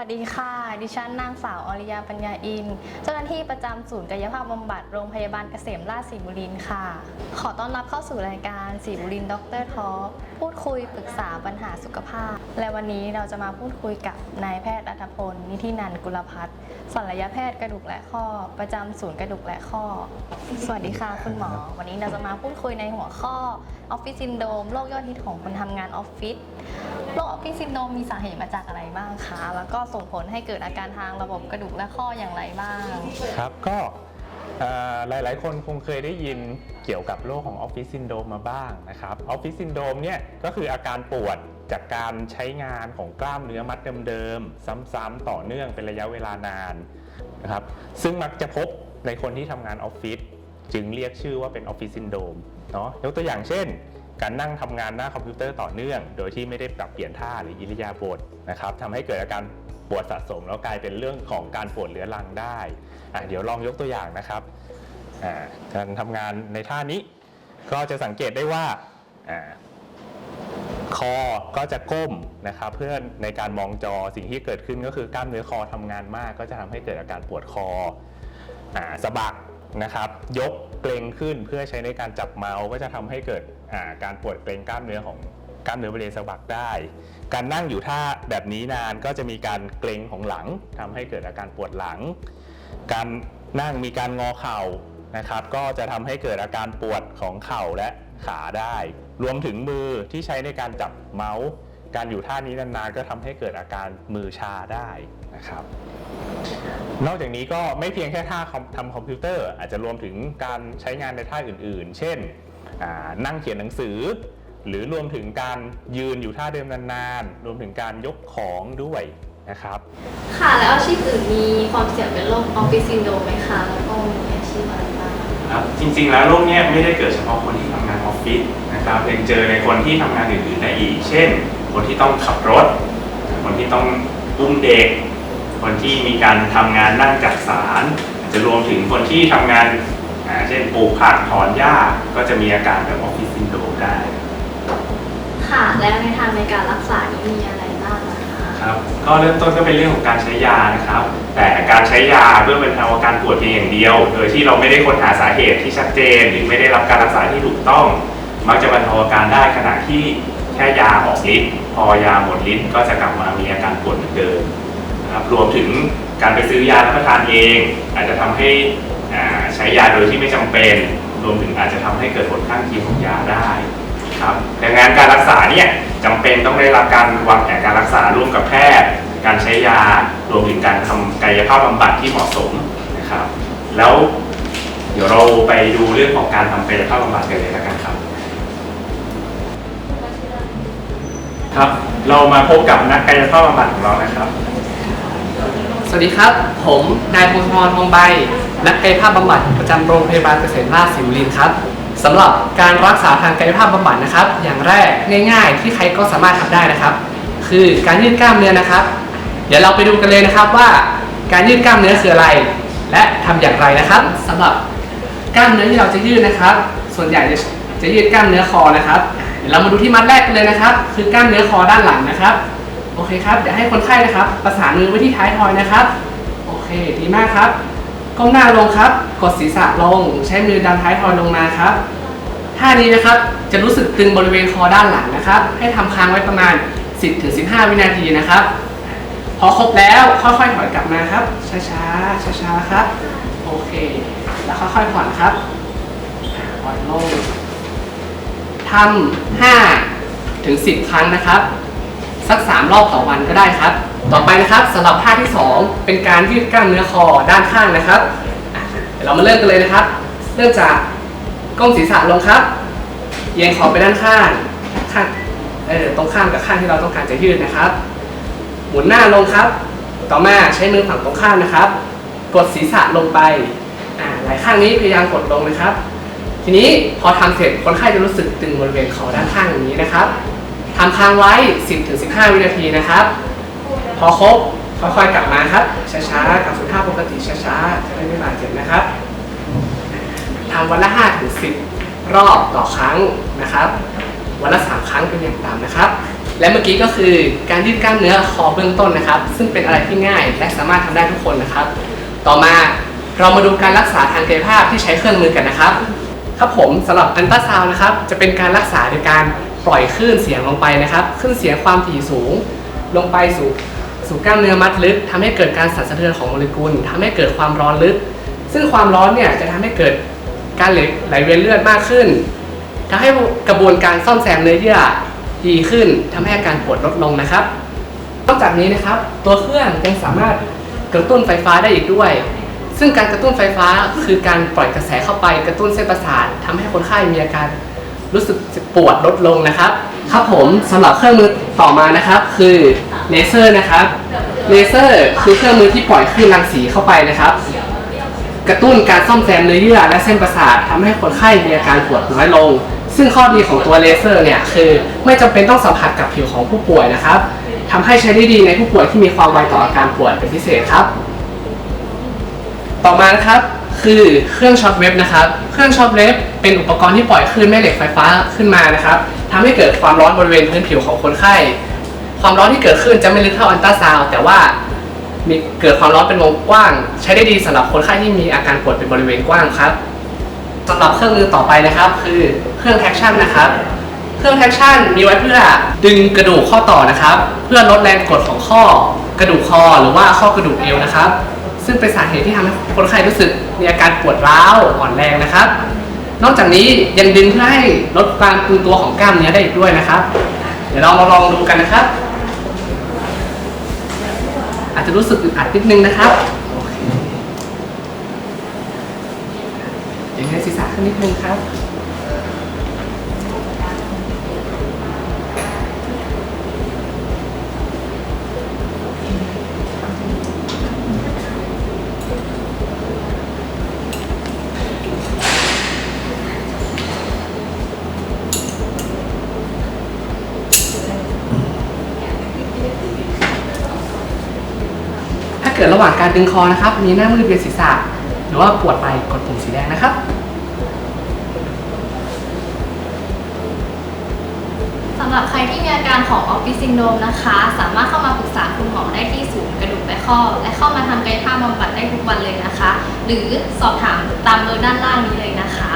สดีค่ะ ดิฉันนางสาวอริยาปัญญาอิน เจ้าหน้าที่ประจำศูนย์กายภาพบำบัดโรงพยาบาลเกษมราชศรีบุรีค่ะ ขอต้อนรับเข้าสู่รายการศรีบุรีด็อกเตอร์ทอพูดคุยปรึกษาปัญหาสุขภาพ และวันนี้เราจะมาพูดคุยกับนายแพทย์อัธพล นิธินันกุลพัฒน์ศัลยแพทย์กระดูกและข้อ ประจำศูนย์กระดูกและข้อ สวัสดีค่ะคุณหมอ วันนี้เราจะมาพูดคุยในหัวข้อ ออฟฟิศซินโดมโรคยอดฮิตของคนทำงานออฟฟิศโรคออฟฟิศซินโดมมีสาเหตุมาจากอะไรบ้างคะ แล้วก็ส่งผลให้เกิดอาการทางระบบกระดูกและข้ออย่างไรบ้าง ครับก็หลาย ๆ คนคงเคยได้ยินเกี่ยวกับโรคของออฟฟิศซินโดมมาบ้างนะครับออฟฟิศซินโดมเนี่ยก็คืออาการปวดจากการใช้งานของกล้ามเนื้อมัดเดิม ๆ ซ้ำ ๆ ต่อเนื่องเป็นระยะเวลานานนะครับซึ่งมักจะพบในคนที่ทำงานออฟฟิศจึงเรียกชื่อว่าเป็นออฟฟิศซินโดม เนาะยกตัวอย่างเช่น การนั่งทำงานหน้าคอมพิวเตอร์ต่อเนื่อง โดยที่ไม่ได้ปรับเปลี่ยนท่าหรืออิริยาบถนะครับทำให้เกิดอาการปวดสะสมแล้วกลายเป็นเรื่องของการปวดเรื้อรังได้อะเดี๋ยวลองยกตัวอย่างนะครับอ่าการทำงานในท่านี้ ก็จะสังเกตได้ว่าอ่าคอก็จะก้มนะครับเพื่อในการมองจอสิ่งที่เกิดขึ้นก็คือกล้ามเนื้อคอทำงานมาก ก็จะทำให้เกิดอาการปวดคออสะบักนะครับ ยก เกรงขึ้นเพื่อใช้ในการจับเมาส์ก็จะทำให้เกิดาการปวดเกรงกล้ามเนื้อของกล้ามเนื้อบริเวณสะบักได้ การนั่งอยู่ท่าแบบนี้นานก็จะมีการเกรงของหลังทำให้เกิดอาการปวดหลัง การนั่งมีการงอเข่านะครับ ก็จะทำให้เกิดอาการปวดของเข่าและขาได้ รวมถึงมือที่ใช้ในการจับเมาส์ การอยู่ท่านี้นานๆก็ทำให้เกิดอาการมือชาได้ นะครับนอกจากนี้ก็ไม่เพียงแค่ท่าคอมทำคอมพิวเตอร์ อาจจะรวมถึงการใช้งานในท่าอื่น ๆ เช่นอ่านั่งเขียนหนังสือ หรือรวมถึงการยืนอยู่ท่าเดิมนานๆ รวมถึงการยกของด้วยนะครับ ค่ะแล้วอาชีพอื่นมีความเสี่ยงเป็นโรคออฟฟิศซินโดรมไหมคะแล้วก็มีอาชีพอะไรบ้างครับจริง ๆ แล้วโรคเนี้ยไม่ได้เกิดเฉพาะคนที่ทำงานออฟฟิศนะครับยังเจอในคนที่ทำงานอื่นๆได้อีก เช่น คนที่ต้องขับรถ คนที่ต้องอุ้มเด็ก คนที่มีการทำงานนั่งจักสารอาจจะรวมถึงคนที่ทำงานอ่าเช่นปลูกผักถอนหญ้าก็จะมีอาการแบบออฟฟิศซินโดรมได้ ค่ะแล้วในทางในการรักษานี้มีอะไรบ้างนะคะครับก็เริ่มต้นก็เป็นเรื่องของการใช้ยานะครับ แต่การใช้ยาเพื่อบรรเทาอาการปวดเพียงอย่างเดียว โดยที่เราไม่ได้ค้นหาสาเหตุที่ชัดเจน หรือไม่ได้รับการรักษาที่ถูกต้อง มักจะบรรเทาอาการได้ขณะที่แค่ยาออกฤทธิ์พอยาหมดฤทธิ์ก็จะกลับมามีอาการปวดเหมือนเดิม นะครับรวมถึงการไปซื้อยารับประทานเอง อาจจะทำให้ใช้ยาโดยที่ไม่จำเป็น รวมถึงอาจจะทำให้เกิดผลข้างเคียงของยาได้ครับดังนั้นการรักษาเนี่ยจำเป็นต้องได้รับการวางแผนการรักษาร่วมกับแพทย์ การใช้ยารวมถึงการทำกายภาพบำบัดที่เหมาะสมนะครับ แล้วเดี๋ยวเราไปดูเรื่องของการทำกายภาพบำบัดกันเลยแล้วกันครับครับ เรามาพบกับนักกายภาพบำบัดของเรานะครับ สวัสดีครับ ผมนายพงศธรทองใบ นักกายภาพบำบัดประจำโรงพยาบาลเกษมราชศรีบุรีครับสำหรับการรักษาทางกายภาพบำบัดนะครับ อย่างแรกง่าย ๆ ที่ใครก็สามารถทำได้นะครับ คือการยืดกล้ามเนื้อนะครับ เดี๋ยวเราไปดูกันเลยนะครับว่า การยืดกล้ามเนื้อคืออะไร และทำอย่างไรนะครับสำหรับกล้ามเนื้อที่เราจะยืดนะครับ ส่วนใหญ่จะจะยืดกล้ามเนื้อคอนะครับเดี๋ยวเรามาดูที่มัดแรกกันเลยนะครับ คือกล้ามเนื้อคอด้านหลังนะครับ โอเคครับ เดี๋ยวให้คนไข้นะครับ ประสานมือไว้ที่ท้ายทอยนะครับ โอเค ดีมากครับ ก้มหน้าลงครับ กดศีรษะลง ใช้มือดันท้ายทอยลงมาครับ ท่านี้นะครับ จะรู้สึกตึงบริเวณคอด้านหลังนะครับ ให้ทำค้างไว้ประมาณ 10-15 วินาทีนะครับ พอครบแล้วค่อยๆถอยกลับมาครับ ช้าๆ ช้าๆ ครับ โอเค แล้วค่อยๆผ่อนครับผ่อนลงทำ5ถึง10 ครั้งนะครับ สัก 3 รอบต่อวันก็ได้ครับ ต่อไปนะครับสำหรับท่าที่ 2 เป็นการยืดกล้ามเนื้อคอด้านข้างนะครับเดี๋ยวเรามาเริ่มกันเลยนะครับ เริ่มจากก้มศีรษะลงครับเอียงคอไปด้านข้างข้างเออตรงข้ามกับข้างที่เราต้องการจะยืดนะครับ หมุนหน้าลงครับ ต่อมาใช้มือฝั่งตรงข้ามนะครับ กดศีรษะลงไปหลายข้างนี้พยายามกดลงนะครับ ทีนี้พอทำเสร็จคนไข้จะรู้สึกตึงบริเวณคอด้านข้างอย่างนี้นะครับ ทำค้างไว้ 10-15 วินาทีนะครับ พอครบค่อยๆกลับมาครับ ช้าๆกลับสู่ท่าปกติช้าๆจะได้ไม่บาดเจ็บนะครับทำวันละ5-10 รอบต่อครั้งนะครับ วันละ 3 ครั้งเป็นอย่างต่ำนะครับ และเมื่อกี้ก็คือการยืดกล้ามเนื้อคอเบื้องต้นนะครับ ซึ่งเป็นอะไรที่ง่ายและสามารถทำได้ทุกคนนะครับ ต่อมาเรามาดูการรักษาทางกายภาพที่ใช้เครื่องมือกันนะครับ ครับผมสำหรับอันตราซาวนะครับ จะเป็นการรักษาโดยการ ปล่อยคลื่นเสียงลงไปนะครับคลื่นเสียงความถี่สูง ลงไปสู่สู่กล้ามเนื้อมัดลึกทำให้เกิดการสั่นสะเทือนของโมเลกุลทำให้เกิดความร้อนลึก ซึ่งความร้อนเนี่ยจะทำให้เกิดการไหลเวียนเลือดมากขึ้นทำให้กระบวนการซ่อมแซมเนื้อเยื่อดีขึ้นทำให้อาการปวดลดลงนะครับ นอกจากนี้นะครับ ตัวเครื่องยังสามารถกระตุ้นไฟฟ้าได้อีกด้วย ซึ่งการกระตุ้นไฟฟ้าคือการปล่อยกระแสเข้าไปกระตุ้นเส้นประสาททำให้คนไข้มีอาการ รู้สึกปวดลดลงนะครับ ครับผมสำหรับเครื่องมือต่อมานะครับ คือเลเซอร์นะครับเลเซอร์คือเครื่องมือที่ปล่อยคลื่นรังสีเข้าไปนะครับ กระตุ้นการซ่อมแซมเนื้อเยื่อและเส้นประสาททำให้คนไข้มีอาการปวดน้อยลง ซึ่งข้อดีของตัวเลเซอร์เนี่ยคือ ไม่จำเป็นต้องสัมผัสกับผิวของผู้ป่วยนะครับทำให้ใช้ได้ดีในผู้ป่วยที่มีความไวต่ออาการปวดเป็นพิเศษครับ ต่อมานะครับ คือเครื่องช็อตเวฟนะครับ เครื่องช็อตเวฟเป็นอุปกรณ์ที่ปล่อยคลื่นแม่เหล็กไฟฟ้าขึ้นมานะครับทำให้เกิดความร้อนบริเวณพื้นผิวของคนไข้ ความร้อนที่เกิดขึ้นจะไม่ลึกเท่าอันตราซาวแต่ว่ามีเกิดความร้อนเป็นวงกว้าง ใช้ได้ดีสำหรับคนไข้ที่มีอาการปวดเป็นบริเวณกว้างครับสำหรับเครื่องมือต่อไปนะครับ คือเครื่องแท็กชั่นนะครับ เครื่องแท็กชั่นมีไว้เพื่อดึงกระดูกข้อต่อนะครับ เพื่อลดแรงกดของข้อกระดูกคอหรือว่าข้อกระดูกเอวนะครับ ซึ่งเป็นสาเหตุที่ทำให้คนไข้รู้สึกมีอาการปวดร้าวอ่อนแรงนะครับ นอกจากนี้ยังดึงเพื่อให้ลดการตึงตัวของกล้ามเนื้อได้อีกด้วยนะครับ เดี๋ยวเรามาลองดูกันนะครับ อาจจะรู้สึกอึดอัดนิดนึงนะครับอย่างนี้ศีรษะขึ้นนิดนึงครับ กิดระหว่างการดึงคอนะครับ มีหน้ามืดเวียนศีรษะ หรือว่าปวดไปกดปุ่มสีแดงนะครับ สำหรับใครที่มีอาการของออฟฟิศซินโดมนะคะ สามารถเข้ามาปรึกษาคุณหมอได้ที่ศูนย์กระดูกและข้อ และเข้ามาทำกายภาพบำบัดได้ทุกวันเลยนะคะ หรือสอบถามตามเบอร์ด้านล่างนี้เลยนะคะ